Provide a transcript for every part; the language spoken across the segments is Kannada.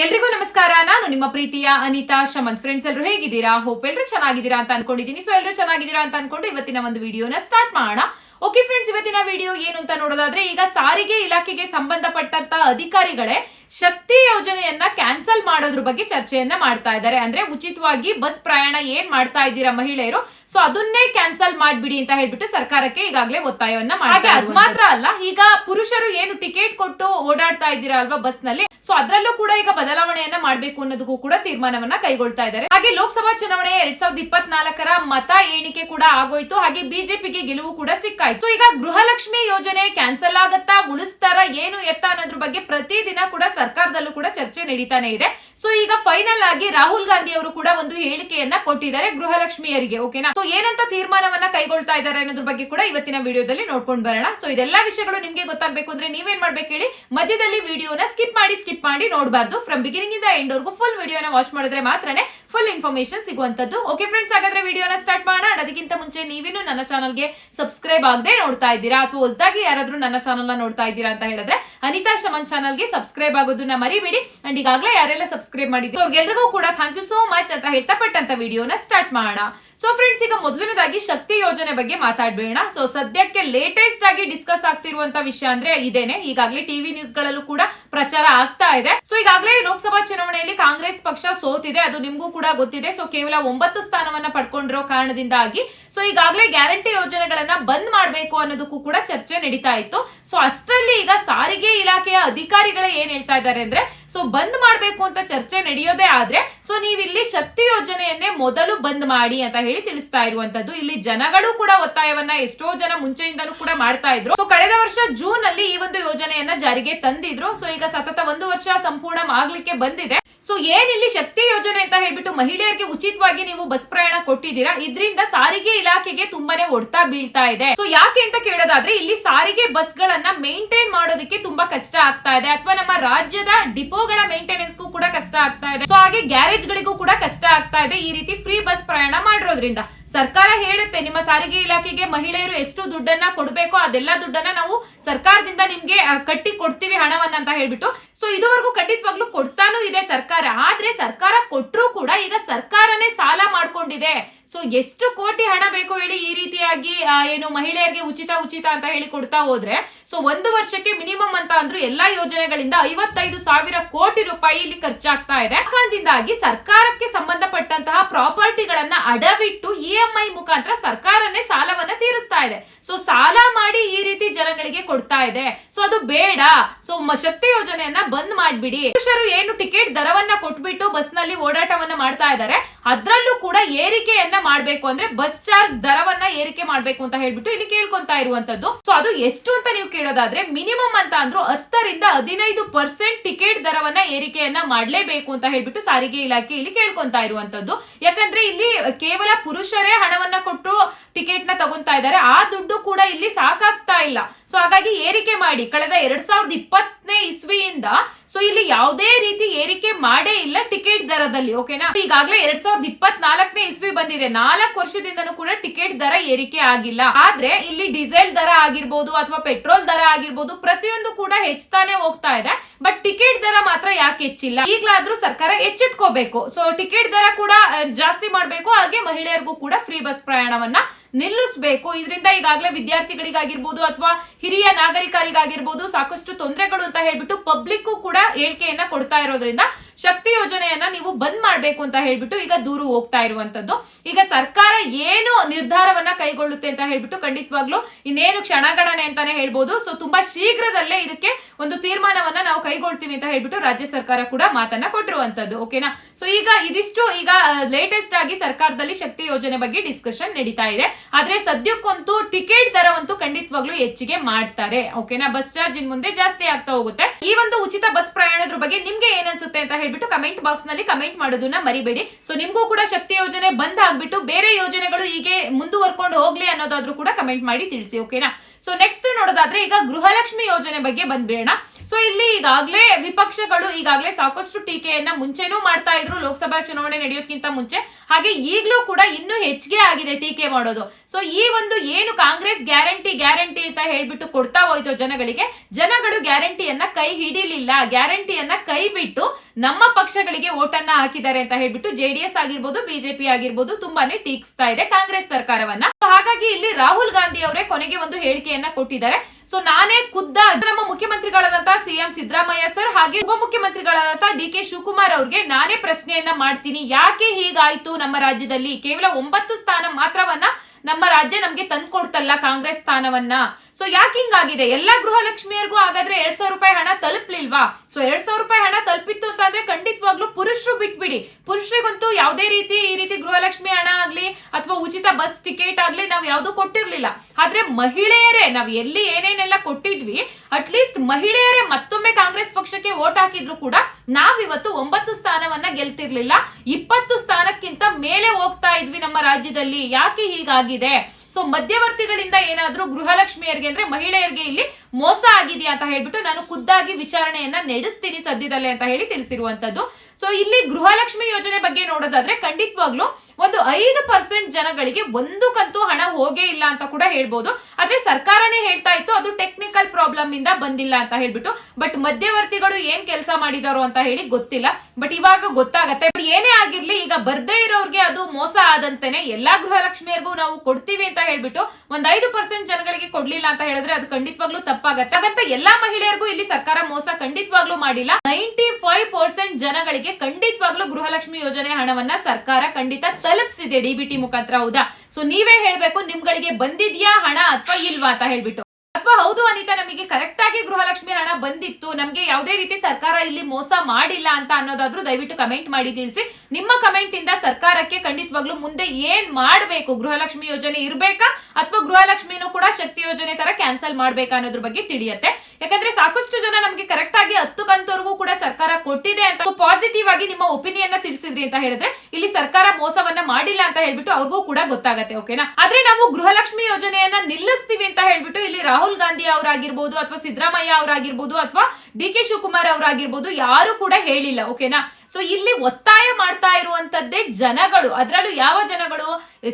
ಎಲ್ರಿಗೂ ನಮಸ್ಕಾರ. ನಾನು ನಿಮ್ಮ ಪ್ರೀತಿಯ ಅನಿತಾ ಶಮಂತ್. ಫ್ರೆಂಡ್ಸ್ ಎಲ್ಲರೂ ಹೇಗಿದ್ದೀರಾ? ಹೋಪ್ ಎಲ್ಲರೂ ಚೆನ್ನಾಗಿದ್ದೀರಾ ಅಂತ ಅನ್ಕೊಂಡಿದ್ದೀನಿ. ಸೊ ಎಲ್ಲರೂ ಚೆನ್ನಾಗಿದ್ದೀರಾ ಅಂತ ಅನ್ಕೊಂಡು ಇವತ್ತಿನ ಒಂದು ವಿಡಿಯೋನ ಸ್ಟಾರ್ಟ್ ಮಾಡೋಣ. ಓಕೆ ಫ್ರೆಂಡ್ಸ್ ಇವತ್ತಿನ ವಿಡಿಯೋ ಏನು ಅಂತ ನೋಡೋದಾದ್ರೆ ಈಗ ಸಾರಿಗೆ ಇಲಾಖೆಗೆ ಸಂಬಂಧಪಟ್ಟಂತ ಅಧಿಕಾರಿಗಳೇ ಶಕ್ತಿ ಯೋಜನೆಯನ್ನ ಕ್ಯಾನ್ಸಲ್ ಮಾಡೋದ್ರ ಬಗ್ಗೆ ಚರ್ಚೆಯನ್ನ ಮಾಡ್ತಾ ಇದ್ದಾರೆ. ಅಂದ್ರೆ ಉಚಿತವಾಗಿ ಬಸ್ ಪ್ರಯಾಣ ಏನ್ ಮಾಡ್ತಾ ಇದ್ದೀರಾ ಮಹಿಳೆಯರು? ಸೊ ಅದನ್ನೇ ಕ್ಯಾನ್ಸಲ್ ಮಾಡ್ಬಿಡಿ ಅಂತ ಹೇಳ್ಬಿಟ್ಟು ಸರ್ಕಾರಕ್ಕೆ ಈಗಾಗಲೇ ಒತ್ತಾಯವನ್ನ ಮಾಡ್ತಾರೆ ಅದು ಮಾತ್ರ ಅಲ್ಲ ಈಗ ಪುರುಷರು ಏನು ಟಿಕೆಟ್ ಕೊಟ್ಟು ಓಡಾಡ್ತಾ ಇದ್ದೀರಾ ಅಲ್ವಾ ಬಸ್ನಲ್ಲಿ ಸೊ ಅದ್ರಲ್ಲೂ ಕೂಡ ಈಗ ಬದಲಾವಣೆಯನ್ನ ಮಾಡಬೇಕು ಅನ್ನೋದಕ್ಕೂ ಕೂಡ ತೀರ್ಮಾನವನ್ನ ಕೈಗೊಳ್ತಾ ಇದ್ದಾರೆ. ಹಾಗೆ ಲೋಕಸಭಾ ಚುನಾವಣೆ ಎರಡ್ ಸಾವಿರದ ಇಪ್ಪತ್ನಾಲ್ಕರ ಮತ ಎಣಿಕೆ ಕೂಡ ಆಗೋಯ್ತು. ಹಾಗೆ ಬಿಜೆಪಿಗೆ ಗೆಲುವು ಕೂಡ ಸಿಕ್ಕಾಯ್ತು. ಈಗ ಗೃಹಲಕ್ಷ್ಮಿ ಯೋಜನೆ ಕ್ಯಾನ್ಸಲ್ ಆಗತ್ತಾ? ಉಳಿಸ್ತಾರ? ಏನು ಎತ್ತ ಅನ್ನೋದ್ರ ಬಗ್ಗೆ ಪ್ರತಿದಿನ ಕೂಡ ಸರ್ಕಾರದಲ್ಲೂ ಕೂಡ ಚರ್ಚೆ ನಡೀತಾನೆ ಇದೆ. ಸೊ ಈಗ ಫೈನಲ್ ಆಗಿ ರಾಹುಲ್ ಗಾಂಧಿ ಅವರು ಕೂಡ ಒಂದು ಹೇಳಿಕೆಯನ್ನ ಕೊಟ್ಟಿದ್ದಾರೆ ಗೃಹಲಕ್ಷ್ಮಿಯರಿಗೆ ಓಕೆನಾ ಸೊ ಏನಂತ ತೀರ್ಮಾನವನ್ನ ಕೈಗೊಳ್ತಾ ಇದ್ದಾರೆ ಅನ್ನೋದ್ರ ಬಗ್ಗೆ ಕೂಡ ಇವತ್ತಿನ ವಿಡಿಯೋದಲ್ಲಿ ನೋಡ್ಕೊಂಡು ಬರೋಣ. ಸೊ ಇದೆಲ್ಲಾ ವಿಷಯಗಳು ನಿಮ್ಗೆ ಗೊತ್ತಾಗಬೇಕು ಅಂದ್ರೆ ನೀವೇನ್ ಮಾಡ್ಬೇಕು ಹೇಳಿ ಮಧ್ಯದಲ್ಲಿ ವಿಡಿಯೋನ ಸ್ಕಿಪ್ ಮಾಡಿ ಸ್ಕಿಪ್ ಮಾಡಿ ನೋಡಬಾರ್ದು. ಫ್ರಮ್ ಬಿಗಿನಿಂಗ್ ಇಂದ ಎಂಡ್ ವರ್ಗು ಫುಲ್ ವಿಡಿಯೋನ ವಾಚ್ ಮಾಡಿದ್ರೆ ಮಾತ್ರನೇ ಫುಲ್ ಇನ್ಫಾರ್ಮೇಶನ್ ಸಿಗುವಂತದ್ದು ಓಕೆ ಫ್ರೆಂಡ್ಸ್ ಹಾಗಾದ್ರೆ ವಿಡಿಯೋನ ಸ್ಟಾರ್ಟ್ ಮಾಡೋಣ. ಅದಕ್ಕಿಂತ ಮುಂಚೆ ನೀವೇನು ನನ್ನ ಚಾನಲ್ಗೆ ಸಬ್ಸ್ಕ್ರೈಬ್ ಆಗದೆ ನೋಡ್ತಾ ಇದ್ದೀರಾ? ಅಥವಾ ಹೊಸದಾಗಿ ಯಾರಾದ್ರೂ ನನ್ನ ಚಾನಲ್ ನೋಡ್ತಾ ಇದ್ದೀರಾ ಅಂತ ಹೇಳಿದ್ರೆ ಅನಿತಾ ಶಮನ್ ಚಾನಲ್ಗೆ ಸಬ್ಸ್ಕ್ರೈಬ್ ಆಗೋದನ್ನ ಮರಿಬೇಡಿ. ಅಂಡ್ ಈಗಾಗಲೇ ಯಾರೆಲ್ಲ ಸಬ್ಸ್ಕ್ರೈಬ್ ಮಾಡಿದ್ರು. ಅವ್ರಿಗೆಲ್ರಿಗೂ ಕೂಡ ಥ್ಯಾಂಕ್ ಯು ಸೋ ಮಚ್ ಅಂತ ಹೇಳ್ತಾ ಪಟ್ಟಂತ ವಿಡಿಯೋನ ಸ್ಟಾರ್ಟ್ ಮಾಡೋಣ. ಸೊ ಫ್ರೆಂಡ್ಸ್ ಈಗ ಮೊದಲನೇದಾಗಿ ಶಕ್ತಿ ಯೋಜನೆ ಬಗ್ಗೆ ಮಾತಾಡಬೇಡ ಸೊ ಸದ್ಯಕ್ಕೆ ಲೇಟೆಸ್ಟ್ ಆಗಿ ಡಿಸ್ಕಸ್ ಆಗ್ತಿರುವಂತ ವಿಷಯ ಅಂದ್ರೆ ಇದೇನೆ. ಈಗಾಗಲೇ ಟಿವಿ ನ್ಯೂಸ್ ಗಳಲ್ಲೂ ಕೂಡ ಪ್ರಚಾರ ಆಗ್ತಾ ಇದೆ. ಸೊ ಈಗಾಗಲೇ ಲೋಕಸಭಾ ಚುನಾವಣೆಯಲ್ಲಿ ಕಾಂಗ್ರೆಸ್ ಪಕ್ಷ ಸೋತಿದೆ. ಅದು ನಿಮ್ಗೂ ಕೂಡ ಗೊತ್ತಿದೆ. ಸೊ ಕೇವಲ ಒಂಬತ್ತು ಸ್ಥಾನವನ್ನ ಪಡ್ಕೊಂಡಿರೋ ಕಾರಣದಿಂದಾಗಿ. ಸೊ ಈಗಾಗಲೇ ಗ್ಯಾರಂಟಿ ಯೋಜನೆಗಳನ್ನ ಬಂದ್ ಮಾಡಬೇಕು ಅನ್ನೋದಕ್ಕೂ ಕೂಡ ಚರ್ಚೆ ನಡೀತಾ ಇತ್ತು. ಸೊ ಅಷ್ಟರಲ್ಲಿ ಈಗ ಸಾರಿಗೆ ಇಲಾಖೆಯ ಅಧಿಕಾರಿಗಳೇ ಏನ್ ಹೇಳ್ತಾ ಇದ್ದಾರೆ ಅಂದ್ರೆ ಸೊ ಬಂದ್ ಮಾಡಬೇಕು ಅಂತ ಚರ್ಚೆ ನಡೆಯೋದೇ ಆದ್ರೆ ಸೊ ನೀವಿಲ್ಲಿ ಶಕ್ತಿ ಯೋಜನೆಯನ್ನೇ ಮೊದಲು ಬಂದ್ ಮಾಡಿ ಅಂತ ಹೇಳಿ ತಿಳಿಸ್ತಾ ಇರುವಂತದ್ದು ಇಲ್ಲಿ ಜನಗಳು ಕೂಡ ಒತ್ತಾಯವನ್ನ ಎಷ್ಟೋ ಜನ ಮುಂಚೆಯಿಂದನೂ ಕೂಡ ಮಾಡ್ತಾ ಇದ್ರು. ಸೊ ಕಳೆದ ವರ್ಷ ಜೂನ್ ಅಲ್ಲಿ ಈ ಒಂದು ಯೋಜನೆಯನ್ನ ಜಾರಿಗೆ ತಂದಿದ್ರು. ಸೊ ಈಗ ಸತತ ಒಂದು ವರ್ಷ ಸಂಪೂರ್ಣ ಆಗ್ಲಿಕ್ಕೆ ಬಂದಿದೆ. ಸೊ ಏನಿಲ್ಲಿ ಶಕ್ತಿ ಯೋಜನೆ ಅಂತ ಹೇಳ್ಬಿಟ್ಟು ಮಹಿಳೆಯರಿಗೆ ಉಚಿತವಾಗಿ ನೀವು ಬಸ್ ಪ್ರಯಾಣ ಕೊಟ್ಟಿದ್ದೀರಾ? ಇದರಿಂದ ಸಾರಿಗೆ ಇಲಾಖೆಗೆ ತುಂಬಾನೇ ಒಡ್ತಾ ಬೀಳ್ತಾ ಇದೆ. ಸೊ ಯಾಕೆ ಅಂತ ಕೇಳೋದಾದ್ರೆ, ಇಲ್ಲಿ ಸಾರಿಗೆ ಬಸ್ ಗಳನ್ನ ಮೇಂಟೈನ್ ಮಾಡೋದಕ್ಕೆ ತುಂಬಾ ಕಷ್ಟ ಆಗ್ತಾ ಇದೆ. ಅಥವಾ ನಮ್ಮ ರಾಜ್ಯದ ಡಿಪೋಗಳ ಮೇಂಟೆನೆನ್ಸ್ ಕೂಡ ಕಷ್ಟ ಆಗ್ತಾ ಇದೆ. ಸೊ ಹಾಗೆ ಗ್ಯಾರೇಜ್ ಗಳಿಗೂ ಕೂಡ ಕಷ್ಟ ಆಗ್ತಾ ಇದೆ ಈ ರೀತಿ ಫ್ರೀ ಬಸ್ ಪ್ರಯಾಣ ಮಾಡಿರೋದ್ರಿಂದ. ಸರ್ಕಾರ ಹೇಳುತ್ತೆ, ನಿಮ್ಮ ಸಾರಿಗೆ ಇಲಾಖೆಗೆ ಮಹಿಳೆಯರು ಎಷ್ಟು ದುಡ್ಡನ್ನ ಕೊಡ್ಬೇಕೋ ಅದೆಲ್ಲ ದುಡ್ಡನ್ನ ನಾವು ಸರ್ಕಾರದಿಂದ ನಿಮ್ಗೆ ಕಟ್ಟಿ ಕೊಡ್ತೀವಿ ಹಣವನ್ನ ಅಂತ ಹೇಳ್ಬಿಟ್ಟು. ಸೊ ಇದುವರೆಗೂ ಖಂಡಿತವಾಗ್ಲೂ ಕೊಡ್ತಾನೂ ಇದೆ ಸರ್ಕಾರ. ಆದ್ರೆ ಸರ್ಕಾರ ಕೊಟ್ಟರು ಕೂಡ ಈಗ ಸರ್ಕಾರನೇ ಸಾಲ ಮಾಡ್ಕೊಂಡಿದೆ. ಸೊ ಎಷ್ಟು ಕೋಟಿ ಹಣ ಬೇಕು ಹೇಳಿ ಈ ರೀತಿಯಾಗಿ ಏನು ಮಹಿಳೆಯರಿಗೆ ಉಚಿತ ಉಚಿತ ಅಂತ ಹೇಳಿ ಕೊಡ್ತಾ ಹೋದ್ರೆ ಸೊ ಒಂದು ವರ್ಷಕ್ಕೆ ಮಿನಿಮಮ್ ಅಂತ ಅಂದ್ರು ಎಲ್ಲಾ ಯೋಜನೆಗಳಿಂದ ಐವತ್ತೈದು ಸಾವಿರ ಕೋಟಿ ರೂಪಾಯಿ ಇಲ್ಲಿ ಖರ್ಚಾಗ್ತಾ ಇದೆ. ಕಾರಣದಿಂದಾಗಿ ಸರ್ಕಾರಕ್ಕೆ ಸಂಬಂಧಪಟ್ಟಂತಹ ಪ್ರಾಪರ್ಟಿಗಳನ್ನ ಅಡವಿಟ್ಟು ಇ ಎಂ ಐ ಮುಖಾಂತರ ಸರ್ಕಾರನೇ ಸಾಲವನ್ನ ತೀರಿಸ್ತಾ ಇದೆ. ಸೊ ಸಾಲ ಮಾಡಿ ಈ ರೀತಿ ಜನಗಳಿಗೆ ಕೊಡ್ತಾ ಇದೆ. ಸೊ ಅದು ಬೇಡ. ಸೊ ಶಕ್ತಿ ಯೋಜನೆಯನ್ನ ಬಂದ್ ಮಾಡ್ಬಿಡಿ. ಪುರುಷರು ಏನು ಟಿಕೆಟ್ ದರವನ್ನ ಕೊಟ್ಬಿಟ್ಟು ಬಸ್ನಲ್ಲಿ ಓಡಾಟವನ್ನ ಮಾಡ್ತಾ ಇದ್ದಾರೆ. ಅದ್ರಲ್ಲೂ ಕೂಡ ಏರಿಕೆಯನ್ನ ಮಾಡ್ಬೇಕು ಅಂದ್ರೆ ಬಸ್ ಚಾರ್ಜ್ ದರವನ್ನ ಏರಿಕೆ ಮಾಡಬೇಕು ಅಂತ ಹೇಳ್ಬಿಟ್ಟು ಇಲ್ಲಿ ಕೇಳ್ಕೊಂತಾ ಇರುವಂತದ್ದು. ಸೊ ಅದು ಎಷ್ಟು ಅಂತ ನೀವು ಕೇಳೋದಾದ್ರೆ ಮಿನಿಮಮ್ ಅಂತ ಅಂದ್ರೂ ಹತ್ತರಿಂದ ಹದಿನೈದು ಪರ್ಸೆಂಟ್ ಟಿಕೆಟ್ ದರವನ್ನ ಏರಿಕೆಯನ್ನ ಮಾಡಲೇಬೇಕು ಅಂತ ಹೇಳ್ಬಿಟ್ಟು ಸಾರಿಗೆ ಇಲಾಖೆ ಇಲ್ಲಿ ಕೇಳ್ಕೊಂತಾ ಇರುವಂತದ್ದು. ಯಾಕಂದ್ರೆ ಇಲ್ಲಿ ಕೇವಲ ಪುರುಷರೇ ಹಣವನ್ನ ಕೊಟ್ಟು ಟಿಕೆಟ್ನ ತಗೊಂತಾ ಇದ್ದಾರೆ. ಆ ದುಡ್ಡು ಕೂಡ ಇಲ್ಲಿ ಸಾಕಾಗ್ತಾ ಇಲ್ಲ. ಸೊ ಹಾಗಾಗಿ ಏರಿಕೆ ಮಾಡಿ, ಕಳೆದ ಎರಡ್ ಸಾವಿರದ ಇಪ್ಪತ್ತನೇ ಇಸ್ವಿಯಿಂದ ಸೊ ಇಲ್ಲಿ ಯಾವುದೇ ರೀತಿ ಏರಿಕೆ ಮಾಡೇ ಇಲ್ಲ ಟಿಕೆಟ್ ದರದಲ್ಲಿ ಓಕೆನಾ ಈಗಾಗಲೇ ಎರಡ್ ಸಾವಿರದ ಇಪ್ಪತ್ನಾಲ್ಕನೇ ಇಸ್ವಿ ಬಂದಿದೆ. ನಾಲ್ಕು ವರ್ಷದಿಂದನೂ ಕೂಡ ಟಿಕೆಟ್ ದರ ಏರಿಕೆ ಆಗಿಲ್ಲ. ಆದ್ರೆ, ಇಲ್ಲಿ ಡೀಸೆಲ್ ದರ ಆಗಿರ್ಬೋದು ಅಥವಾ ಪೆಟ್ರೋಲ್ ದರ ಆಗಿರ್ಬೋದು, ಪ್ರತಿಯೊಂದು ಕೂಡ ಹೆಚ್ಚುತ್ತಾನೆ ಹೋಗ್ತಾ ಇದೆ. ಬಟ್ ಟಿಕೆಟ್ ದರ ಮಾತ್ರ ಯಾಕೆ ಹೆಚ್ಚಿಲ್ಲ? ಈಗಲಾದ್ರೂ ಸರ್ಕಾರ ಎಚ್ಚೆತ್ಕೋಬೇಕು. ಸೊ ಟಿಕೆಟ್ ದರ ಕೂಡ ಜಾಸ್ತಿ ಮಾಡಬೇಕು. ಹಾಗೆ ಮಹಿಳೆಯರಿಗೂ ಕೂಡ ಫ್ರೀ ಬಸ್ ಪ್ರಯಾಣವನ್ನ ನಿಲ್ಲಿಸಬೇಕು. ಇದರಿಂದ ಈಗಾಗಲೇ ವಿದ್ಯಾರ್ಥಿಗಳಿಗಾಗಿರ್ಬೋದು ಅಥವಾ ಹಿರಿಯ ನಾಗರಿಕರಿಗಾಗಿರ್ಬೋದು ಸಾಕಷ್ಟು ತೊಂದರೆಗಳು ಅಂತ ಹೇಳ್ಬಿಟ್ಟು ಪಬ್ಲಿಕ್ಕು ಕೂಡ ಹೇಳಿಕೆಯನ್ನ ಕೊಡ್ತಾ ಇರೋದ್ರಿಂದ ಶಕ್ತಿ ಯೋಜನೆಯನ್ನ ನೀವು ಬಂದ್ ಮಾಡ್ಬೇಕು ಅಂತ ಹೇಳ್ಬಿಟ್ಟು ಈಗ ದೂರು ಹೋಗ್ತಾ ಇರುವಂತದ್ದು. ಈಗ ಸರ್ಕಾರ ಏನು ನಿರ್ಧಾರವನ್ನ ಕೈಗೊಳ್ಳುತ್ತೆ ಅಂತ ಹೇಳ್ಬಿಟ್ಟು ಖಂಡಿತವಾಗ್ಲೂ ಇನ್ನೇನು ಕ್ಷಣಗಣನೆ ಅಂತಾನೆ ಹೇಳ್ಬೋದು. ಸೊ ತುಂಬಾ ಶೀಘ್ರದಲ್ಲೇ ಇದಕ್ಕೆ ಒಂದು ತೀರ್ಮಾನವನ್ನ ನಾವು ಕೈಗೊಳ್ತೀವಿ ಅಂತ ಹೇಳ್ಬಿಟ್ಟು ರಾಜ್ಯ ಸರ್ಕಾರ ಕೂಡ ಮಾತನ್ನ ಕೊಟ್ಟಿರುವಂತದ್ದು. ಓಕೆನಾ ಸೊ ಈಗ ಇದಿಷ್ಟು ಈಗ ಲೇಟೆಸ್ಟ್ ಆಗಿ ಸರ್ಕಾರದಲ್ಲಿ ಶಕ್ತಿ ಯೋಜನೆ ಬಗ್ಗೆ ಡಿಸ್ಕಷನ್ ನಡೀತಾ ಇದೆ. ಆದ್ರೆ ಸದ್ಯಕ್ಕಂತೂ ಟಿಕೆಟ್ ದರವಂತೂ ಖಂಡಿತವಾಗ್ಲೂ ಹೆಚ್ಚಿಗೆ ಮಾಡ್ತಾರೆ. ಓಕೆನಾ ಬಸ್ ಚಾರ್ಜ್ ಇನ್ ಮುಂದೆ ಜಾಸ್ತಿ ಆಗ್ತಾ ಹೋಗುತ್ತೆ. ಈ ಒಂದು ಉಚಿತ ಬಸ್ ಪ್ರಯಾಣದ ಬಗ್ಗೆ ನಿಮ್ಗೆ ಏನ್ ಅನ್ಸುತ್ತೆ ಅಂತ ಹೇಳ್ಬಿಟ್ಟು ಕಮೆಂಟ್ ಬಾಕ್ಸ್ನಲ್ಲಿ ಕಮೆಂಟ್ ಮಾಡೋದನ್ನ ಮರಿಬೇಡಿ. ಸೊ ನಿಮ್ಗೂ ಕೂಡ ಶಕ್ತಿ ಯೋಜನೆ ಬಂದ್ ಆಗ್ಬಿಟ್ಟು ಬೇರೆ ಯೋಜನೆಗಳು ಹೀಗೆ ಮುಂದುವರ್ಕೊಂಡು ಹೋಗ್ಲಿ ಅನ್ನೋದಾದ್ರೂ ಕೂಡ ಕಮೆಂಟ್ ಮಾಡಿ ತಿಳಿಸಿ ಓಕೆನಾ ಸೊ ನೆಕ್ಸ್ಟ್ ನೋಡೋದಾದ್ರೆ ಈಗ ಗೃಹಲಕ್ಷ್ಮಿ ಯೋಜನೆ ಬಗ್ಗೆ ಬಂದ್ಬೇಡ ಸೊ ಇಲ್ಲಿ ಈಗಾಗಲೇ ವಿಪಕ್ಷಗಳು ಈಗಾಗಲೇ ಸಾಕಷ್ಟು ಟೀಕೆಯನ್ನ ಮುಂಚೆನೂ ಮಾಡ್ತಾ ಇದ್ರು. ಲೋಕಸಭಾ ಚುನಾವಣೆ ನಡೆಯೋಕ್ಕಿಂತ ಮುಂಚೆ. ಹಾಗೆ ಈಗಲೂ ಕೂಡ ಇನ್ನೂ ಹೆಚ್ಚಿಗೆ ಆಗಿದೆ ಟೀಕೆ ಮಾಡೋದು. ಸೊ ಈ ಒಂದು ಏನು ಕಾಂಗ್ರೆಸ್ ಗ್ಯಾರಂಟಿ ಗ್ಯಾರಂಟಿ ಅಂತ ಹೇಳ್ಬಿಟ್ಟು ಕೊಡ್ತಾ ಹೋಯ್ತು ಜನಗಳಿಗೆ, ಜನಗಳು ಗ್ಯಾರಂಟಿಯನ್ನ ಕೈ ಹಿಡಿಲಿಲ್ಲ. ಗ್ಯಾರಂಟಿಯನ್ನ ಕೈ ಬಿಟ್ಟು ನಮ್ಮ ಪಕ್ಷಗಳಿಗೆ ಓಟನ್ನ ಹಾಕಿದ್ದಾರೆ ಅಂತ ಹೇಳ್ಬಿಟ್ಟು ಜೆಡಿಎಸ್ ಆಗಿರ್ಬೋದು ಬಿಜೆಪಿ ಆಗಿರ್ಬೋದು ತುಂಬಾನೇ ಟೀಕಿಸ್ತಾ ಇದೆ ಕಾಂಗ್ರೆಸ್ ಸರ್ಕಾರವನ್ನ. ಹಾಗಾಗಿ ಇಲ್ಲಿ ರಾಹುಲ್ ಗಾಂಧಿ ಅವರೇ ಕೊನೆಗೆ ಒಂದು ಹೇಳಿಕೆಯನ್ನ ಕೊಟ್ಟಿದ್ದಾರೆ. ಸೊ ನಾನೇ ಖುದ್ದಾಗಿ ನಮ್ಮ ಮುಖ್ಯಮಂತ್ರಿಗಳಾದಂತಹ ಸಿಎಂ ಸಿದ್ದರಾಮಯ್ಯ ಸರ್ ಹಾಗೆ ಉಪಮುಖ್ಯಮಂತ್ರಿಗಳಾದಂತಹ ಡಿ ಕೆ ಶಿವಕುಮಾರ್ ಅವ್ರಿಗೆ ನಾನೇ ಪ್ರಶ್ನೆಯನ್ನ ಮಾಡ್ತೀನಿ. ಯಾಕೆ ಹೀಗಾಯ್ತು ನಮ್ಮ ರಾಜ್ಯದಲ್ಲಿ? ಕೇವಲ ಒಂಬತ್ತು ಸ್ಥಾನ ಮಾತ್ರವನ್ನ ನಮ್ಮ ರಾಜ್ಯ ನಮ್ಗೆ ತಂದ್ಕೊಡ್ತಲ್ಲ ಕಾಂಗ್ರೆಸ್ ಸ್ಥಾನವನ್ನ. ಸೊ ಯಾಕೆ ಹಿಂಗಾಗಿದೆ? ಎಲ್ಲಾ ಗೃಹಲಕ್ಷ್ಮಿಯರ್ಗೂ ಹಾಗಾದ್ರೆ ಎರಡ್ ಸಾವಿರ ರೂಪಾಯಿ ಹಣ ತಲುಪ್ಲಿಲ್ವಾ? ಸೊ ಎರಡ್ ಸಾವಿರ ರೂಪಾಯಿ ಹಣ ತಲುಪಿತ್ತು ಅಂತ ಅಂದ್ರೆ ಖಂಡಿತವಾಗ್ಲೂ ಪುರುಷರು ಬಿಟ್ಬಿಡಿ. ಪುರುಷರಿಗಂತೂ ಯಾವುದೇ ರೀತಿ ಈ ರೀತಿ ಗೃಹಲಕ್ಷ್ಮಿ ಹಣ ಆಗ್ಲಿ ಅಥವಾ ಉಚಿತ ಬಸ್ ಟಿಕೆಟ್ ಆಗ್ಲಿ ನಾವು ಯಾವ್ದು ಕೊಟ್ಟಿರ್ಲಿಲ್ಲ. ಆದ್ರೆ ಮಹಿಳೆಯರೇ, ನಾವು ಎಲ್ಲಿ ಏನೇನೆಲ್ಲ ಕೊಟ್ಟಿದ್ವಿ ಅಟ್ಲೀಸ್ಟ್ ಮಹಿಳೆಯರೇ ಮತ್ತೊಮ್ಮೆ ಕಾಂಗ್ರೆಸ್ ಪಕ್ಷಕ್ಕೆ ವೋಟ್ ಹಾಕಿದ್ರು ಕೂಡ ನಾವಿವತ್ತು ಒಂಬತ್ತು ಸ್ಥಾನವನ್ನ ಗೆಲ್ತಿರ್ಲಿಲ್ಲ. ಇಪ್ಪತ್ತು ಸ್ಥಾನಕ್ಕಿಂತ ಮೇಲೆ ಹೋಗ್ತಾ ಇದ್ವಿ ನಮ್ಮ ರಾಜ್ಯದಲ್ಲಿ. ಯಾಕೆ ಹೀಗಾಗಿದೆ? ಸೊ ಮಧ್ಯವರ್ತಿಗಳಿಂದ ಏನಾದ್ರೂ ಗೃಹಲಕ್ಷ್ಮಿಯರಿಗೆ ಅಂದ್ರೆ ಮಹಿಳೆಯರಿಗೆ ಇಲ್ಲಿ ಮೋಸ ಆಗಿದೆಯಾ ಅಂತ ಹೇಳ್ಬಿಟ್ಟು ನಾನು ಖುದ್ದಾಗಿ ವಿಚಾರಣೆಯನ್ನ ನಡೆಸ್ತೀನಿ ಸದ್ಯದಲ್ಲೇ ಅಂತ ಹೇಳಿ ತಿಳಿಸಿರುವಂತದ್ದು. ಸೊ ಇಲ್ಲಿ ಗೃಹಲಕ್ಷ್ಮಿ ಯೋಜನೆ ಬಗ್ಗೆ ನೋಡೋದಾದ್ರೆ ಖಂಡಿತವಾಗ್ಲೂ ಒಂದು ಐದು ಪರ್ಸೆಂಟ್ ಜನಗಳಿಗೆ ಒಂದು ಕಂತು ಹಣ ಹೋಗೇ ಇಲ್ಲ ಅಂತ ಕೂಡ ಹೇಳ್ಬೋದು. ಆದ್ರೆ ಸರ್ಕಾರನೇ ಹೇಳ್ತಾ ಇತ್ತು, ಅದು ಟೆಕ್ನಿಕಲ್ ಪ್ರಾಬ್ಲಮ್ ಇಂದ ಬಂದಿಲ್ಲ ಅಂತ ಹೇಳ್ಬಿಟ್ಟು. ಬಟ್ ಮಧ್ಯವರ್ತಿಗಳು ಏನ್ ಕೆಲಸ ಮಾಡಿದಾರೋ ಅಂತ ಹೇಳಿ ಗೊತ್ತಿಲ್ಲ. ಬಟ್ ಇವಾಗ ಗೊತ್ತಾಗತ್ತೆ. ಬಟ್ ಏನೇ ಆಗಿರ್ಲಿ, ಈಗ ಬರ್ದೇ ಇರೋರ್ಗೆ ಅದು ಮೋಸ ಆದಂತೆನೆ ಎಲ್ಲಾ ಗೃಹಲಕ್ಷ್ಮಿಯರ್ಗೂ ನಾವು ಕೊಡ್ತೀವಿ ಅಂತ ಹೇಳ್ಬಿಟ್ಟು ಒಂದ್ ಐದು ಪರ್ಸೆಂಟ್ ಜನಗಳಿಗೆ ಕೊಡ್ಲಿಲ್ಲ ಅಂತ ಹೇಳಿದ್ರೆ ಅದು ಖಂಡಿತವಾಗ್ಲೂ ತಪ್ಪಾಗತ್ತೆ. ಹಾಗಂತ ಎಲ್ಲಾ ಮಹಿಳೆಯರಿಗೂ ಇಲ್ಲಿ ಸರ್ಕಾರ ಮೋಸ ಖಂಡಿತವಾಗ್ಲೂ ಮಾಡಿಲ್ಲ. ನೈಂಟಿ ಫೈವ್ ಪರ್ಸೆಂಟ್ ಜನಗಳಿಗೆ ಖಂಡಿತವಾಗ್ಲೂ ಗೃಹಲಕ್ಷ್ಮಿ ಯೋಜನೆ ಹಣವನ್ನ ಸರ್ಕಾರ ಖಂಡಿತ ತಲುಪಿಸಿದೆ ಡಿಬಿಟಿ ಮುಖಾಂತರ ಹೌದಾ? ಸೊ ನೀವೇ ಹೇಳ್ಬೇಕು, ನಿಮ್ಗಳಿಗೆ ಬಂದಿದ್ಯಾ ಹಣ ಅಥವಾ ಇಲ್ವಾ ಅಂತ ಹೇಳ್ಬಿಟ್ಟು. ಅಥವಾ ಹೌದು ಅನಿತಾ, ನಮಗೆ ಕರೆಕ್ಟ್ ಆಗಿ ಗೃಹಲಕ್ಷ್ಮಿ ಹಣ ಬಂದಿತ್ತು. ನಮಗೆ ಯಾವುದೇ ರೀತಿ ಸರ್ಕಾರ ಇಲ್ಲಿ ಮೋಸ ಮಾಡಿಲ್ಲ ಅಂತ ಅನ್ನೋದಾದ್ರೂ ದಯವಿಟ್ಟು ಕಮೆಂಟ್ ಮಾಡಿ ತಿಳಿಸಿ. ನಿಮ್ಮ ಕಮೆಂಟ್ ಇಂದ ಸರ್ಕಾರಕ್ಕೆ ಖಂಡಿತವಾಗ್ಲೂ ಮುಂದೆ ಏನ್ ಮಾಡಬೇಕು? ಗೃಹಲಕ್ಷ್ಮಿ ಯೋಜನೆ ಇರಬೇಕಾ? ಅಥವಾ ಗೃಹಲಕ್ಷ್ಮಿನೂ ಕೂಡ ಶಕ್ತಿ ಯೋಜನೆ ತರ ಕ್ಯಾನ್ಸಲ್ ಮಾಡ್ಬೇಕಾ ಅನ್ನೋದ್ರ ಬಗ್ಗೆ ತಿಳಿಯುತ್ತೆ. ಯಾಕಂದ್ರೆ ಸಾಕಷ್ಟು ಜನ ನಮಗೆ ಕರೆಕ್ಟ್ ಆಗಿ ಹತ್ತು ಕಂತವರೆಗೂ ಕೂಡ ಸರ್ಕಾರ ಕೊಟ್ಟಿದೆ ಅಂತ ಪಾಸಿಟಿವ್ ಆಗಿ ನಿಮ್ಮ ಒಪಿನಿಯನ್ ತಿಳಿಸಿದ್ರಿ ಅಂತ ಹೇಳಿದ್ರೆ, ಇಲ್ಲಿ ಸರ್ಕಾರ ಮೋಸವನ್ನ ಮಾಡಿಲ್ಲ ಅಂತ ಹೇಳ್ಬಿಟ್ಟು ಅವ್ರಿಗೂ ಕೂಡ ಗೊತ್ತಾಗತ್ತೆ ಓಕೆನಾ ಆದ್ರೆ ನಾವು ಗೃಹಲಕ್ಷ್ಮಿ ಯೋಜನೆಯನ್ನ ನಿಲ್ಲಿಸ್ತೀವಿ ಅಂತ ಹೇಳ್ಬಿಟ್ಟು ಇಲ್ಲಿ ರಾಹುಲ್ ಗಾಂಧಿ ಅವರಾಗಿರ್ಬೋದು ಅಥವಾ ಸಿದ್ದರಾಮಯ್ಯ ಅವರಾಗಿರ್ಬೋದು ಅಥವಾ ಡಿ ಕೆ ಶಿವಕುಮಾರ್ ಅವರಾಗಿರ್ಬೋದು ಯಾರು ಕೂಡ ಹೇಳಿಲ್ಲ ಓಕೆನಾ? ಸೊ ಇಲ್ಲಿ ಒತ್ತಾಯ ಮಾಡ್ತಾ ಇರುವಂತದ್ದೇ ಜನಗಳು. ಅದರಲ್ಲೂ ಯಾವ ಜನಗಳು?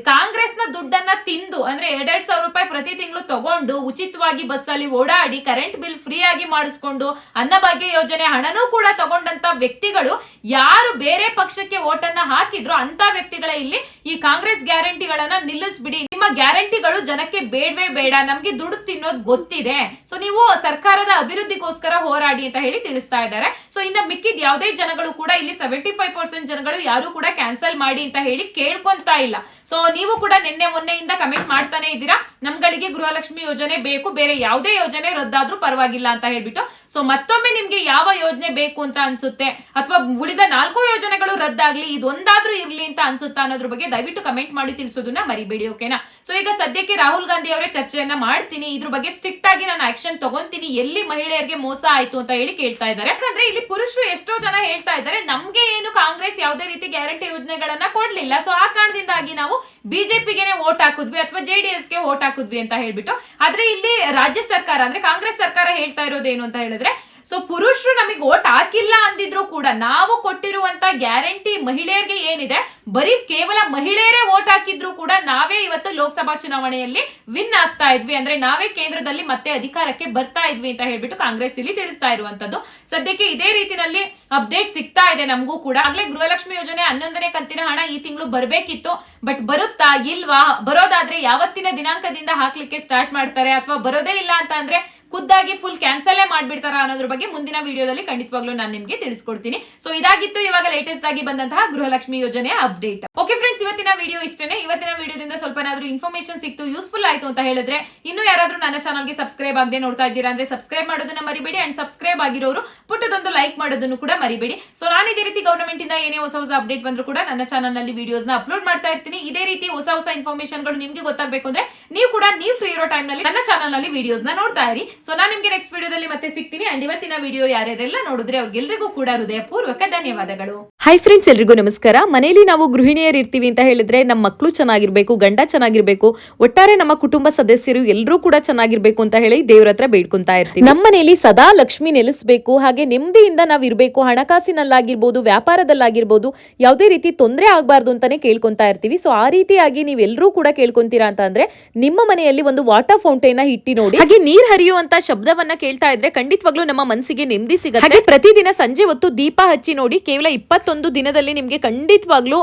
ಕಾಂಗ್ರೆಸ್ನ ದುಡ್ಡನ್ನ ತಿಂದು, ಅಂದ್ರೆ ಎರಡೆರಡ್ ಸಾವಿರ ರೂಪಾಯಿ ಪ್ರತಿ ತಿಂಗಳು ತಗೊಂಡು, ಉಚಿತವಾಗಿ ಬಸ್ಸಲ್ಲಿ ಓಡಾಡಿ, ಕರೆಂಟ್ ಬಿಲ್ ಫ್ರೀ ಆಗಿ ಮಾಡಿಸ್ಕೊಂಡು ಅನ್ನಭಾಗ್ಯ ಯೋಜನೆ ಹಣನೂ ಕೂಡ ತಗೊಂಡಂತ ವ್ಯಕ್ತಿಗಳು, ಯಾರು ಬೇರೆ ಪಕ್ಷಕ್ಕೆ ಓಟನ್ನ ಹಾಕಿದ್ರು ಅಂತ ವ್ಯಕ್ತಿಗಳ ಇಲ್ಲಿ ಈ ಕಾಂಗ್ರೆಸ್ ಗ್ಯಾರಂಟಿಗಳನ್ನ ನಿಲ್ಲಿಸ್ಬಿಡಿ. ನಿಮ್ಮ ಗ್ಯಾರಂಟಿಗಳು ಜನಕ್ಕೆ ಬೇಡವೇ ಬೇಡ. ನಮ್ಗೆ ದುಡ್ಡು ತಿನ್ನೋದು ಗೊತ್ತಿದೆ. ಸೊ ನೀವು ಸರ್ಕಾರದ ಅಭಿವೃದ್ಧಿಗೋಸ್ಕರ ಹೋರಾಡಿ ಅಂತ ಹೇಳಿ ತಿಳಿಸ್ತಾ ಇದ್ದಾರೆ. ಸೊ ಇನ್ನ ಮಿಕ್ಕಿದ ಯಾವುದೇ ಜನಗಳು ಕೂಡ ಇಲ್ಲಿ ಸೆವೆಂಟಿ ಫೈವ್ ಪರ್ಸೆಂಟ್ ಜನಗಳು ಯಾರು ಕೂಡ ಕ್ಯಾನ್ಸಲ್ ಮಾಡಿ ಅಂತ ಹೇಳಿ ಕೇಳ್ಕೊಂತಾ ಇಲ್ಲ. ಸೊ ನೀವು ಕೂಡ ನಿನ್ನೆ ಮೊನ್ನೆಯಿಂದ ಕಮೆಂಟ್ ಮಾಡ್ತಾನೆ ಇದ್ದೀರಾ. ನಮ್ಗಳಿಗೆ ಗೃಹಲಕ್ಷ್ಮಿ ಯೋಜನೆ ಬೇಕು. ಬೇರೆ ಯಾವುದೇ ಯೋಜನೆ ರದ್ದಾದ್ರೂ ಪರವಾಗಿಲ್ಲ ಅಂತ ಹೇಳ್ಬಿಟ್ಟು. ಸೊ ಮತ್ತೊಮ್ಮೆ ನಿಮ್ಗೆ ಯಾವ ಯೋಜನೆ ಬೇಕು ಅಂತ ಅನ್ಸುತ್ತೆ? ಅಥವಾ ಉಳಿದ ನಾಲ್ಕು ಯೋಜನೆಗಳು ರದ್ದಾಗ್ಲಿ, ಇದೊಂದಾದ್ರೂ ಇರ್ಲಿ ಅಂತ ಅನ್ಸುತ್ತಾ ಅನ್ನೋದ್ರ ಬಗ್ಗೆ ದಯವಿಟ್ಟು ಕಮೆಂಟ್ ಮಾಡಿ ತಿಳಿಸೋದನ್ನ ಮರಿಬೇಡಿ ಓಕೆನಾ ಸೊ ಈಗ ಸದ್ಯಕ್ಕೆ ರಾಹುಲ್ ಗಾಂಧಿ ಅವರೇ ಚರ್ಚೆಯನ್ನ ಮಾಡ್ತೀನಿ. ಇದ್ರ ಬಗ್ಗೆ ಸ್ಟ್ರಿಕ್ಟ್ ಆಗಿ ನಾನು ಆಕ್ಷನ್ ತಗೊಂತೀನಿ. ಎಲ್ಲಿ ಮಹಿಳೆಯರಿಗೆ ಮೋಸ ಆಯ್ತು ಅಂತ ಹೇಳಿ ಕೇಳ್ತಾ ಇದ್ದಾರೆ. ಯಾಕಂದ್ರೆ ಇಲ್ಲಿ ಪುರುಷರು ಎಷ್ಟೋ ಜನ ಹೇಳ್ತಾ ಇದ್ದಾರೆ, ನಮ್ಗೆ ಏನು ಕಾಂಗ್ರೆಸ್ ಯಾವುದೇ ರೀತಿ ಗ್ಯಾರಂಟಿ ಯೋಜನೆಗಳನ್ನ ಕೊಡ್ಲಿಲ್ಲ. ಸೊ ಆ ಕಾರಣದಿಂದಾಗಿ ನಾವು ಬಿಜೆಪಿಗೆನೆ ವೋಟ್ ಹಾಕಿದ್ವಿ ಅಥವಾ ಜೆಡಿಎಸ್ಗೆ ವೋಟ್ ಹಾಕಿದ್ವಿ ಅಂತ ಹೇಳ್ಬಿಟ್ಟು. ಆದ್ರೆ ಇಲ್ಲಿ ರಾಜ್ಯ ಸರ್ಕಾರ ಅಂದ್ರೆ ಕಾಂಗ್ರೆಸ್ ಸರ್ಕಾರ ಹೇಳ್ತಾ ಇರೋದೇನು ಅಂತ ಹೇಳಿದ್ರೆ ಸೊ ಪುರುಷರು ನಮಗೆ ಓಟ್ ಹಾಕಿಲ್ಲ ಅಂದಿದ್ರು ಕೂಡ ನಾವು ಕೊಟ್ಟಿರುವಂತ ಗ್ಯಾರಂಟಿ ಮಹಿಳೆಯರಿಗೆ ಏನಿದೆ, ಬರೀ ಕೇವಲ ಮಹಿಳೆಯರೇ ಓಟ್ ಹಾಕಿದ್ರು ಕೂಡ ನಾವೇ ಇವತ್ತು ಲೋಕಸಭಾ ಚುನಾವಣೆಯಲ್ಲಿ ವಿನ್ ಆಗ್ತಾ ಇದ್ವಿ. ಅಂದ್ರೆ ನಾವೇ ಕೇಂದ್ರದಲ್ಲಿ ಮತ್ತೆ ಅಧಿಕಾರಕ್ಕೆ ಬರ್ತಾ ಇದ್ವಿ ಅಂತ ಹೇಳ್ಬಿಟ್ಟು ಕಾಂಗ್ರೆಸ್ ಇಲ್ಲಿ ತಿಳಿಸ್ತಾ ಇರುವಂತದ್ದು ಸದ್ಯಕ್ಕೆ ಇದೇ ರೀತಿಯಲ್ಲಿ ಅಪ್ಡೇಟ್ ಸಿಗ್ತಾ ಇದೆ ನಮಗೂ ಕೂಡ. ಆಗ್ಲೇ ಗೃಹಲಕ್ಷ್ಮಿ ಯೋಜನೆ ಹನ್ನೊಂದನೇ ಕಂತಿನ ಹಣ ಈ ತಿಂಗಳು ಬರಬೇಕಿತ್ತು. ಬಟ್ ಬರುತ್ತಾ ಇಲ್ವಾ? ಬರೋದಾದ್ರೆ ಯಾವತ್ತಿನ ದಿನಾಂಕದಿಂದ ಹಾಕ್ಲಿಕ್ಕೆ ಸ್ಟಾರ್ಟ್ ಮಾಡ್ತಾರೆ ಅಥವಾ ಬರೋದೇ ಇಲ್ಲ ಅಂತ ಅಂದ್ರೆ ಖುದ್ದಾಗಿ ಫುಲ್ ಕ್ಯಾನ್ಸಲ್ ಮಾಡ್ಬಿಡ್ತಾರ ಅನ್ನೋದ್ರ ಬಗ್ಗೆ ಮುಂದಿನ ವಿಡಿಯೋದಲ್ಲಿ ಖಂಡಿತವಾಗ್ಲೂ ನಾನು ನಿಮ್ಗೆ ತಿಳಿಸ್ಕೊಡ್ತೀನಿ. ಸೊ ಇದಾಗಿತ್ತು ಇವಾಗ ಲೇಟೆಸ್ಟ್ ಆಗಿ ಬಂದಂತಹ ಗೃಹಲಕ್ಷ್ಮಿ ಯೋಜನೆಯ ಅಪ್ಡೇಟ್ ಓಕೆ ಫ್ರೆಂಡ್ಸ್ ಇವತ್ತಿನ ವಿಡಿಯೋ ಇಷ್ಟೇ ಇವತ್ತಿನ ವಿಡಿಯೋದಿಂದ ಸ್ವಲ್ಪ ಏನಾದ್ರೂ ಇನ್ಫಾರ್ಮೇಶನ್ ಸಿಕ್ತು ಯೂಸ್ಫುಲ್ ಆಯ್ತು ಅಂತ ಹೇಳಿದ್ರೆ ಇನ್ನು ಯಾರಾದರೂ ನನ್ನ ಚಾನಲ್ಗೆ ಸಬ್ಸ್ಕ್ರೈಬ್ ಆಗದೆ ನೋಡ್ತಾ ಇದ್ದೀರಾ ಅಂದ್ರೆ ಸಬ್ಸ್ಕ್ರೈಬ್ ಮಾಡೋದನ್ನ ಮರಿಬೇಡಿ ಅಂಡ್ ಸಬ್ಸ್ಕ್ರೈಬ್ ಆಗಿರೋರು ಪುಟ್ಟದೊಂದು ಲೈಕ್ ಮಾಡೋದನ್ನು ಕೂಡ ಮರಿಬೇಡಿ. ಸೊ ನಾನು ಇದೇ ರೀತಿ ಗವರ್ನಮೆಂಟ್ ಇಂದ ಏನೇ ಹೊಸ ಹೊಸ ಅಪ್ಡೇಟ್ ಬಂದ್ರು ಕೂಡ ನನ್ನ ಚಾನಲ್ನಲ್ಲಿ ವಿಡಿಯೋಸ್ನ ಅಪ್ಲೋಡ್ ಮಾಡ್ತಾ ಇರ್ತೀನಿ. ಇದೇ ರೀತಿ ಹೊಸ ಹೊಸ ಇನ್ಫಾರ್ಮೇಶನ್ಗಳು ನಿಮ್ಗೆ ಗೊತ್ತಾಗಬೇಕು ಅಂದ್ರೆ ನೀವು ಕೂಡ ನೀವು ಫ್ರೀ ಇರೋ ಟೈಮ್ನಲ್ಲಿ ನನ್ನ ಚಾನಲ್ನಲ್ಲಿ ವಿಡಿಯೋಸ್ನ ನೋಡ್ತಾ ಇರಿ. ಸೊ ನಾನು ನಿಮ್ಗೆ ನೆಕ್ಸ್ಟ್ ವಿಡಿಯೋದಲ್ಲಿ ಮತ್ತೆ ಸಿಗ್ತೀನಿ. ಅಂಡ್ ಇವತ್ತಿನ ವಿಡಿಯೋ ಯಾರ್ಯಾರೆಲ್ಲ ನೋಡಿದ್ರೆ ಅವ್ರಿಗೆಲ್ರಿಗೂ ಕೂಡ ಹೃದಯಪೂರ್ವಕ ಧನ್ಯವಾದಗಳು. ಹಾಯ್ ಫ್ರೆಂಡ್ಸ್ ಎಲ್ರಿಗೂ ನಮಸ್ಕಾರ. ಮನೆಯಲ್ಲಿ ನಾವು ಗೃಹಿಣಿಯರು ಇರ್ತೀವಿ ಅಂತ ಹೇಳಿದ್ರೆ ನಮ್ಮ ಮಕ್ಕಳು ಚೆನ್ನಾಗಿರ್ಬೇಕು ಗಂಡ ಚೆನ್ನಾಗಿರ್ಬೇಕು ಒಟ್ಟಾರೆ ನಮ್ಮ ಕುಟುಂಬ ಸದಸ್ಯರು ಎಲ್ಲರೂ ಕೂಡ ಚೆನ್ನಾಗಿರ್ಬೇಕು ಅಂತ ಹೇಳಿ ದೇವ್ರ ಹತ್ರ ಬೇಡ್ಕೊಂತಾ ಇರ್ತೀವಿ. ನಮ್ಮ ಮನೆಯಲ್ಲಿ ಸದಾ ಲಕ್ಷ್ಮಿ ನೆಲೆಸಬೇಕು ಹಾಗೆ ನೆಮ್ಮದಿಯಿಂದ ನಾವು ಇರಬೇಕು ಹಣಕಾಸಿನಲ್ಲಾಗಿರ್ಬೋದು ವ್ಯಾಪಾರದಲ್ಲಾಗಿರ್ಬೋದು ಯಾವುದೇ ರೀತಿ ತೊಂದರೆ ಆಗಬಾರ್ದು ಅಂತಾನೆ ಕೇಳ್ಕೊಂತಾ ಇರ್ತೀವಿ. ಸೊ ಆ ರೀತಿಯಾಗಿ ನೀವೆಲ್ಲರೂ ಕೂಡ ಕೇಳ್ಕೊಂತೀರಾ ಅಂತ ಅಂದ್ರೆ ನಿಮ್ಮ ಮನೆಯಲ್ಲಿ ಒಂದು ವಾಟರ್ ಫೌಂಟೈನ್ ಇಟ್ಟಿ ನೋಡಿ. ಹಾಗೆ ನೀರ್ ಹರಿಯುವಂತ ಶಬ್ದವನ್ನ ಕೇಳ್ತಾ ಇದ್ರೆ ಖಂಡಿತವಾಗ್ಲೂ ನಮ್ಮ ಮನಸ್ಸಿಗೆ ನೆಮ್ಮದಿ ಸಿಗುತ್ತೆ. ಪ್ರತಿದಿನ ಸಂಜೆ ಹೊತ್ತು ದೀಪ ಹಚ್ಚಿ ನೋಡಿ ಕೇವಲ ಇಪ್ಪತ್ತೊಂದು ದಿನದಲ್ಲಿ ನಿಮಗೆ ಖಂಡಿತವಾಗ್ಲೂ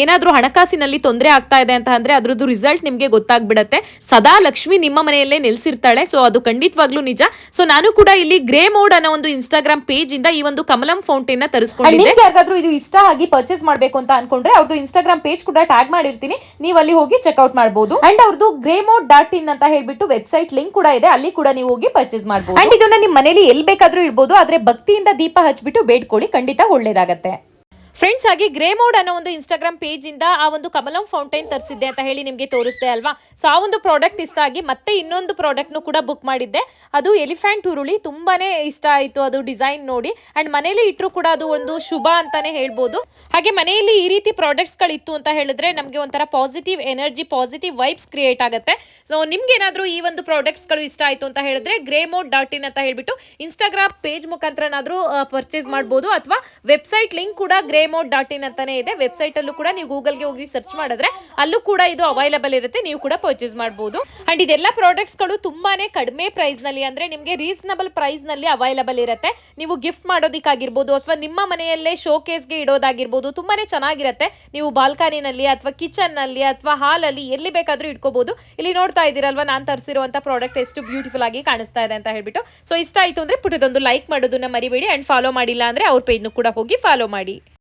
ಏನಾದರೂ ಹಣಕಾಸಿನಲ್ಲಿ ತೊಂದರೆ ಆಗ್ತಾ ಇದೆ ಅಂತ ಅಂದರೆ ಅದರದ್ದು ರಿಸಲ್ಟ್ ನಿಮಗೆ ಗೊತ್ತಾಗ್ಬಿಡತ್ತೆ. ಸದಾ ಲಕ್ಷ್ಮಿ ನಿಮ್ಮ ಮನೆಯಲ್ಲೇ ನೆಲೆಸಿರ್ತಾಳೆ ಸೊ ಅದು ಖಂಡಿತವಾಗ್ಲೂ ನಿಜ. ಸೊ ನಾನು ಕೂಡ ಇಲ್ಲಿ ಗ್ರೇ ಮೋಡ್ ಅನ್ನೋ ಒಂದು ಇನ್ಸ್ಟಾಗ್ರಾಮ್ ಪೇಜ್ ಇಂದ ಈ ಒಂದು ಕಮಲಂ ಫೌಂಟೇನ್ನ ತರಿಸ್ಕೊಂಡಿದ್ದೆ. ಯಾರಿಗಾದ್ರೂ ಇದು ಇಷ್ಟ ಆಗಿ ಪರ್ಚೇಸ್ ಮಾಡಬೇಕು ಅಂತ ಅನ್ಕೊಂಡ್ರೆ ಅವ್ರದ್ದು ಇನ್ಸ್ಟಾಗ್ರಾಮ್ ಪೇಜ್ ಕೂಡ ಟ್ಯಾಗ್ ಮಾಡಿರ್ತೀನಿ. ನೀವು ಅಲ್ಲಿ ಹೋಗಿ ಚೆಕ್ಔಟ್ ಮಾಡಬಹುದು ಅಂಡ್ ಅವ್ರದ್ದು ಗ್ರೇ ಮೋಡ್ ಡಾಟ್ ಇನ್ ಅಂತ ಹೇಳ್ಬಿಟ್ಟು ವೆಬ್ಸೈಟ್ ಲಿಂಕ್ ಕೂಡ ಇದೆ. ಅಲ್ಲಿ ಕೂಡ ನೀವು ಹೋಗಿ ಪರ್ಚೇಸ್ ಮಾಡಬಹುದು ಅಂಡ್ ಇದನ್ನ ನಿಮ್ಮ ಮನೇಲಿ ಎಲ್ ಬೇಕಾದ್ರೂ ಇರ್ಬೋದು ಆದ್ರೆ ಭಕ್ತಿಯಿಂದ ದೀಪ ಹಚ್ಬಿಟ್ಟು ಬೇಡ್ಕೊಳ್ಳಿ. ಖಂಡಿತ ಒಳ್ಳೇದಾಗತ್ತೆ. ಫ್ರೆಂಡ್ಸ್ ಹಾಗೆ ಗ್ರೇ ಮೋಡ್ ಅನ್ನೋ ಒಂದು ಇನ್ಸ್ಟಾಗ್ರಾಮ್ ಪೇಜ್ ಇಂದ ಆ ಒಂದು ಕಮಲಂ ಫೌಂಟೈನ್ ತರಿಸಿದ್ದೆ ಅಂತ ಹೇಳಿ ನಿಮಗೆ ತೋರಿಸ್ದೆ ಅಲ್ವಾ? ಸೊ ಆ ಒಂದು ಪ್ರಾಡಕ್ಟ್ ಇಷ್ಟ ಆಗಿ ಮತ್ತೆ ಇನ್ನೊಂದು ಪ್ರಾಡಕ್ಟ್ನು ಕೂಡ ಬುಕ್ ಮಾಡಿದ್ದೆ. ಅದು ಎಲಿಫ್ಯಾಂಟ್ ಉರುಳಿ ತುಂಬಾನೇ ಇಷ್ಟ ಆಯಿತು ಅದು ಡಿಸೈನ್ ನೋಡಿ. ಅಂಡ್ ಮನೇಲಿ ಇಟ್ಟರು ಕೂಡ ಅದು ಒಂದು ಶುಭ ಅಂತಾನೆ ಹೇಳ್ಬೋದು. ಹಾಗೆ ಮನೆಯಲ್ಲಿ ಈ ರೀತಿ ಪ್ರಾಡಕ್ಟ್ಸ್ಗಳಿತ್ತು ಅಂತ ಹೇಳಿದ್ರೆ ನಮಗೆ ಒಂಥರ positive energy positive vibes create ಆಗುತ್ತೆ. ಸೊ ನಿಮ್ಗೆ ಏನಾದರೂ ಈ ಒಂದು ಪ್ರಾಡಕ್ಟ್ಸ್ಗಳು ಇಷ್ಟ ಆಯಿತು ಅಂತ ಹೇಳಿದ್ರೆ ಗ್ರೇ ಮೋಡ್ ಡಾಟ್ ಇನ್ ಅಂತ ಹೇಳ್ಬಿಟ್ಟು ಇನ್ಸ್ಟಾಗ್ರಾಮ್ ಪೇಜ್ ಮುಖಾಂತರನಾದರೂ ಪರ್ಚೇಸ್ ಮಾಡ್ಬೋದು. ಅಥವಾ ವೆಬ್ಸೈಟ್ ಲಿಂಕ್ ಕೂಡ ಗ್ರೇ ಮೋಡ್ ಡಾಟ್ ಇನ್ ಅಂತಾನೆ ಇದೆ. ವೆಬ್ಸೈಟ್ ಅಲ್ಲೂ ಕೂಡ ನೀವು ಗೂಗಲ್ಗೆ ಹೋಗಿ ಸರ್ಚ್ ಮಾಡಿದ್ರೆ ಅಲ್ಲೂ ಕೂಡ ಇದು ಅವೈಲಬಲ್ ಇರುತ್ತೆ. ನೀವು ಕೂಡ ಪರ್ಚೇಸ್ ಮಾಡಬಹುದು ಅಂಡ್ ಇದೆಲ್ಲ ಪ್ರಾಡಕ್ಟ್ಸ್ಗಳು ತುಂಬಾನೇ ಕಡಿಮೆ ಪ್ರೈಸ್ನಲ್ಲಿ ಅಂದ್ರೆ ನಿಮಗೆ ರೀಸನಬಲ್ ಪ್ರೈಸ್ನಲ್ಲಿ ಅವೈಲಬಲ್ ಇರುತ್ತೆ. ನೀವು ಗಿಫ್ಟ್ ಮಾಡೋದಕ್ಕಾಗಿರ್ಬೋದು ಅಥವಾ ನಿಮ್ಮ ಮನೆಯಲ್ಲೇ ಶೋಕೇಸ್ಗೆ ಇಡೋದಾಗಿರ್ಬೋದು ತುಂಬಾನೇ ಚೆನ್ನಾಗಿರುತ್ತೆ. ನೀವು ಬಾಲ್ಕನಿನಲ್ಲಿ ಅಥವಾ ಕಿಚನ್ನಲ್ಲಿ ಅಥವಾ ಹಾಲ್ ಅಲ್ಲಿ ಎಲ್ಲಿ ಬೇಕಾದ್ರೂ ಇಟ್ಕೋಬಹುದು ಇಲ್ಲಿ ನೋಡ್ತಾ ಇದ್ದೀರಲ್ವಾ, ನಾನು ತರಿಸಿರುವಂತ ಪ್ರಾಡಕ್ಟ್ ಎಷ್ಟು ಬ್ಯೂಟಿಫುಲ್ ಆಗಿ ಕಾಣಿಸ್ತಾ ಇದೆ ಅಂತ ಹೇಳ್ಬಿಟ್ಟು. ಸೊ ಇಷ್ಟ ಆಯ್ತು ಅಂದ್ರೆ ಪುಟದೊಂದು ಲೈಕ್ ಮಾಡೋದನ್ನ ಮರಿಬೇಡಿ ಅಂಡ್ ಫಾಲೋ ಮಾಡಿಲ್ಲ ಅಂದ್ರೆ ಅವ್ರ ಪೇಜ್ನು ಕೂಡ ಹೋಗಿ ಫಾಲೋ ಮಾಡಿ.